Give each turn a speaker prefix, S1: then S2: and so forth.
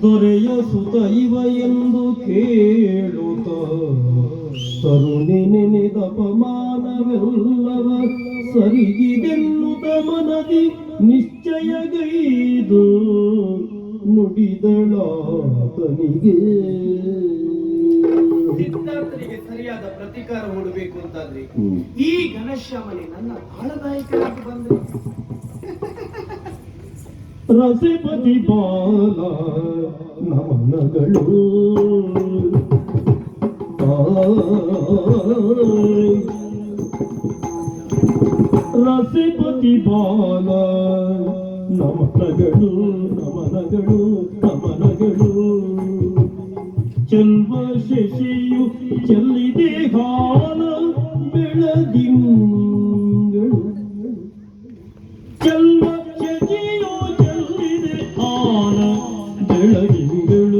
S1: ದೊರೆಯ ಸುತ ಇವ ಎಂದು ಕೇಳುತ್ತ ತರುಣಿ ನೆನೆದಪಮಾನವೆಲ್ಲವ ಸರಿಗಿದೆನ್ನು ತಮನದಿ ನಿಶ್ಚಯಗೈದು ನುಡಿದಳಾತನಿಗೆ
S2: ಸಿದ್ಧಾರ್ಥನಿಗೆ ಸರಿಯಾದ ಪ್ರತಿಕಾರ ಹೂಡಬೇಕು ಅಂತಾದ್ರೆ. ಈ ಘನಶ್ಯಾಮನೆ ನನ್ನ ತಾಳದಾಯಕರಾಗಿ ಬಂದ್ರೆ
S1: ರಸಪತಿ ಬಾಲ ನಮನಗಳು ರಸಪತಿ ಬಾಲ ನಮನಗಳು ನಮನಗಳು ನಮನಗಳು ಚೆಲ್ವ ಶಶಿಯು ಚಲ್ಲಿದೆ ಹಾಲ ಬೆಳದಿಂಗಳು ಚೆಲ್ವ ಶಶಿಯು ಚೆಲ್ಲಿದೆ ಹಾಲ ಬೆಳದಿಂಗಳು